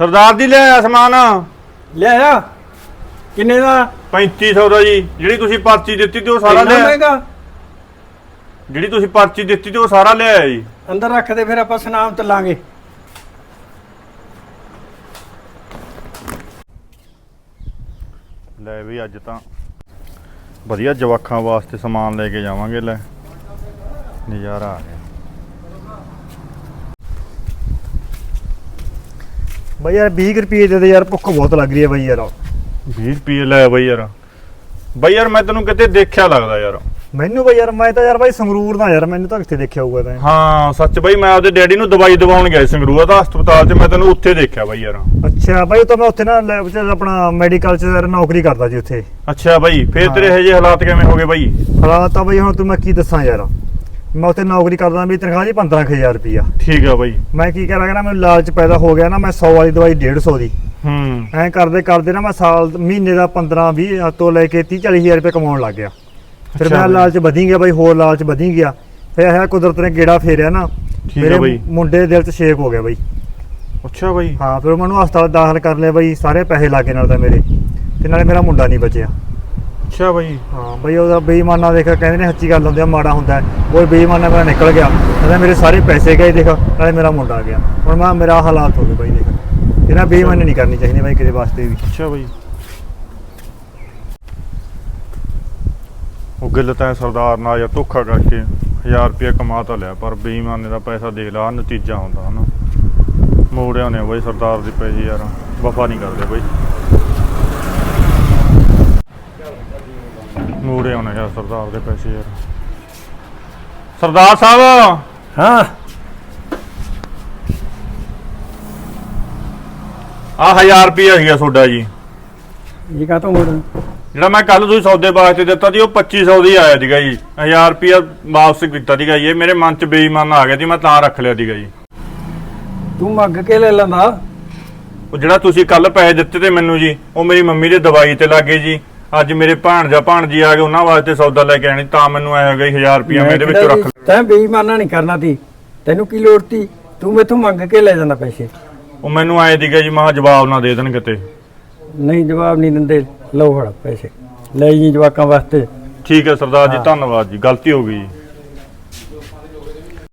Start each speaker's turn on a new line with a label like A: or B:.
A: ਸਰਦਾਰ ਜੀ ਲਿਆਇਆ ਸਮਾਨ।
B: ਲਿਆਇਆ? ਕਿੰਨੇ ਦਾ?
A: 3500 ਦਾ ਜੀ। ਜਿਹੜੀ ਤੁਸੀਂ ਪਰਚੀ ਦਿੱਤੀ ਤੇ ਉਹ ਸਾਰਾ
B: ਇੰਨਾ
A: ਲਿਆ
B: ਮਹਿੰਗਾ?
A: ਜਿਹੜੀ ਤੁਸੀਂ ਪਰਚੀ ਦਿੱਤੀ ਤੇ ਉਹ ਸਾਰਾ ਲਿਆਇਆ ਜੀ।
B: ਅੰਦਰ ਰੱਖ ਦੇ ਫਿਰ ਆਪਾਂ ਸੁਨਾਮ ਤਲਾਂਗੇ
A: ਲੈ ਵੀ ਅੱਜ ਤਾਂ ਵਧੀਆ ਜਵਾਖਾਂ ਵਾਸਤੇ ਸਮਾਨ ਲੈ ਕੇ ਜਾਵਾਂਗੇ ਲੈ। ਨਜ਼ਾਰਾ ਆ ਗਿਆ।
C: ਬਈ ਯਾਰ 20 ਰੁਪਏ ਦੇ ਦੇ ਯਾਰ ਭੁੱਖ ਬਹੁਤ ਲੱਗ ਰਹੀ ਹੈ ਬਈ ਯਾਰ।
A: 20 ਰੁਪਏ ਲੈ ਬਈ ਯਾਰ। ਬਈ ਯਾਰ ਮੈਂ ਤੈਨੂੰ ਕਿਤੇ ਦੇਖਿਆ ਲੱਗਦਾ ਯਾਰ।
C: ਮੈਨੂੰ ਬਈ ਯਾਰ ਮੈਂ ਤਾਂ ਯਾਰ ਬਾਈ ਸੰਗਰੂਰ ਦਾ ਯਾਰ ਮੈਨੂੰ ਤਾਂ ਕਿੱਥੇ ਦੇਖਿਆ ਹੋਊਗਾ ਤਾਂ।
A: ਹਾਂ ਸੱਚ ਬਈ ਮੈਂ ਆਪਦੇ ਡੈਡੀ ਨੂੰ ਦਵਾਈ ਦਿਵਾਉਣ ਗਿਆ ਸੀ ਸੰਗਰੂਰ ਦਾ ਹਸਪਤਾਲ 'ਚ ਮੈਂ ਤੈਨੂੰ ਉੱਥੇ ਦੇਖਿਆ ਬਈ ਯਾਰ।
C: ਅੱਛਾ ਬਾਈ ਤਾਂ ਮੈਂ ਉੱਥੇ ਨਾ ਲੈਬ 'ਚ ਆਪਣਾ ਮੈਡੀਕਲ 'ਚ ਯਾਰ ਨੌਕਰੀ ਕਰਦਾ ਜੀ ਉੱਥੇ।
A: ਅੱਛਾ ਬਈ ਫੇਰ ਤੇਰੇ ਇਹੋ ਜਿਹੇ ਹਾਲਾਤ ਕਿਵੇਂ ਹੋ ਗਏ ਬਈ?
C: ਹਾਲਾਤ ਤਾਂ ਬਈ ਹੁਣ ਤੂੰ ਮੈਂ ਕੀ ਦੱਸਾਂ ਯਾਰ। ਮੈਂ ਉੱਥੇ ਨੌਕਰੀ ਕਰਦਾ ਮੇਰੀ ਤਨਖਾਹ ਜੀ 15000 ਰੁਪਿਆ
A: ਠੀਕ ਆ ਬਈ।
C: ਮੈਂ ਕੀ ਕਰਾਂਗਾ ਨਾ ਮੈਨੂੰ ਲਾਲਚ ਪੈਦਾ ਹੋ ਗਿਆ ਨਾ ਮੈਂ 100 ਵਾਲੀ ਦਵਾਈ 150 ਦੀ।
A: ਹੂੰ।
C: ਐਂ ਕਰਦੇ ਕਰਦੇ ਨਾ ਮੈਂ ਸਾਲ ਮਹੀਨੇ ਦਾ 15 20 ਤੋਂ ਲੈ ਕੇ 30 40000 ਰੁਪਏ ਕਮਾਉਣ ਲੱਗ ਗਿਆ। ਫਿਰ
A: ਬਈ।
C: ਲਾਲਚ ਵਧੀ ਗਿਆ ਬਈ ਹੋਰ ਲਾਲਚ ਵਧੀ ਗਿਆ। ਫਿਰ ਇਹ ਕੁਦਰਤ ਨੇ ਗੇੜਾ ਫੇਰਿਆ ਨਾ। ਮੇਰੇ। ਮੁੰਡੇ ਦੇ ਦਿਲ 'ਚ ਛੇਕ ਹੋ ਗਿਆ ਬਈ।
A: ਅੱਛਾ ਬਈ।
C: ਹਾਂ ਫਿਰ ਮੈਨੂੰ ਹਸਪਤਾਲ ਦਾਖਲ ਕਰ ਲਿਆ ਬਈ ਸਾਰੇ ਪੈਸੇ ਲਾਗੇ ਨਾਲ ਤਾਂ ਮੇਰੇ। ਤੇ ਨਾਲੇ ਮੇਰਾ ਮੁੰਡਾ ਨਹੀਂ ਬਚਿਆ।
A: ਅੱਛਾ ਬਈ,
C: ਹਾਂ। ਬਈ ਉਹਦਾ ਬੇਈਮਾਨਾ ਦੇਖ, ਕਹਿੰਦੇ ਨੇ ਸੱਚੀ ਗੱਲ ਹੁੰਦੀ ਆ, ਮਾੜਾ ਹੁੰਦਾ ਹੈ। ਬੇਈਮਾਨਾ ਮੇਰਾ ਨਿਕਲ ਗਿਆ, ਕਹਿੰਦਾ ਮੇਰੇ ਸਾਰੇ ਪੈਸੇ ਗਏ ਦੇਖ, ਨਾਲੇ ਮੇਰਾ ਮੁੰਡਾ ਗਿਆ। ਹੁਣ ਮੈਂ, ਮੇਰਾ ਹਾਲਾਤ ਹੋ ਗਏ ਬਈ ਦੇਖ। ਇਹਨਾਂ ਬੇਈਮਾਨੀ ਨਹੀਂ ਕਰਨੀ ਚਾਹੀਦੀ ਬਈ ਕਿਸੇ ਵਾਸਤੇ ਵੀ।
A: ਅੱਛਾ ਬਈ। ਉਹ ਗਿੱਲ ਤਾਂ ਸਰਦਾਰ ਨਾਲ ਜਾਂ ਧੋਖਾ ਕਰਕੇ 1000 ਰੁਪਏ ਕਮਾ ਤਾਂ ਲਿਆ, ਪਰ ਬੇਈਮਾਨੇ ਦਾ ਪੈਸਾ ਦੇਖ ਲਾ ਨਤੀਜਾ ਹੁੰਦਾ ਹਨਾ। ਮੋੜਿਆ ਨੇ ਬਈ ਸਰਦਾਰ ਦੇ ਪੈਸੇ ਯਾਰ, ਵਫਾ ਨਹੀਂ ਕਰਦੇ ਬਈ। ਮੋੜਿਆ ਨੇ ਯਾਰ ਸਰਦਾਰ ਦੇ ਪੈਸੇ ਯਾਰ। ਸਰਦਾਰ ਸਾਹਿਬ!
B: ਹਾਂ।
A: ਆ 1000 ਰੁਪਏ ਹੈਗਾ ਤੁਹਾਡਾ ਜੀ।
B: ਇਹ ਕਾ ਤੋਂ ਮੋੜਨ
A: ਜਿਹੜਾ ਮੈਂ ਕੱਲ ਤੁਸੀਂ ਸੌਦੇ ਵਾਸਤੇ ਦਿੱਤਾ ਸੀ ਉਹ 2500 ਦੀ ਆਇਆ ਸੀਗਾ ਜੀ। 1000 ਰੁਪਿਆ ਵਾਪਸ ਕੀਤਾ ਸੀਗਾ ਜੀ। ਇਹ ਮੇਰੇ ਮਨ 'ਚ ਬੇਈਮਾਨ ਆ ਗਿਆ ਸੀ ਮੈਂ ਤਾਂ ਰੱਖ ਲਿਆ ਸੀਗਾ ਜੀ।
B: ਤੂੰ ਮੰਗ ਕੇ ਲੈ ਲੈਂਦਾ।
A: ਉਹ ਜਿਹੜਾ ਤੁਸੀਂ ਕੱਲ ਪੈਸੇ ਦਿੱਤੇ ਤੇ ਮੈਨੂੰ ਜੀ ਉਹ ਮੇਰੀ ਮੰਮੀ ਦੇ ਦਵਾਈ ਤੇ ਲੱਗੇ ਜੀ। ਅੱਜ ਮੇਰੇ ਭਾਣਜਾ ਭਾਣਜੀ ਆ ਗਏ ਉਹਨਾਂ ਵਾਸਤੇ ਸੌਦਾ ਲੈ ਕੇ ਆਣੀ ਤਾਂ ਮੈਨੂੰ ਐ ਹੋ ਗਿਆ 1000 ਰੁਪਿਆ ਮੈਂ ਇਹਦੇ ਵਿੱਚੋਂ ਰੱਖ ਲਿਆ।
B: ਤੈਂ ਬੇਈਮਾਨਾ ਨਹੀਂ ਕਰਨਾ ਤੀ। ਤੈਨੂੰ ਕੀ ਲੋੜ ਤੀ? ਤੂੰ ਮੈਥੋਂ ਮੰਗ ਕੇ ਲੈ ਜਾਂਦਾ ਪੈਸੇ।
A: ਉਹ ਮੈਨੂੰ ਐ ਸੀਗਾ ਜੀ ਮਾ ਜਵਾਬ ਨਾ ਦੇ ਦੇਣ ਕਿਤੇ।
B: ਨਹੀਂ ਜਵਾਬ ਨਹੀਂ ਦਿੰਦੇ। ਲਓ ਫੜ ਪੈਸੇ। ਲੈ ਜੀ ਜਵਾਕਾਂ ਵਾਸਤੇ।
A: ਠੀਕ ਹੈ ਸਰਦਾਰ ਜੀ ਧੰਨਵਾਦ ਜੀ ਗਲਤੀ ਹੋ ਗਈ ਜੀ।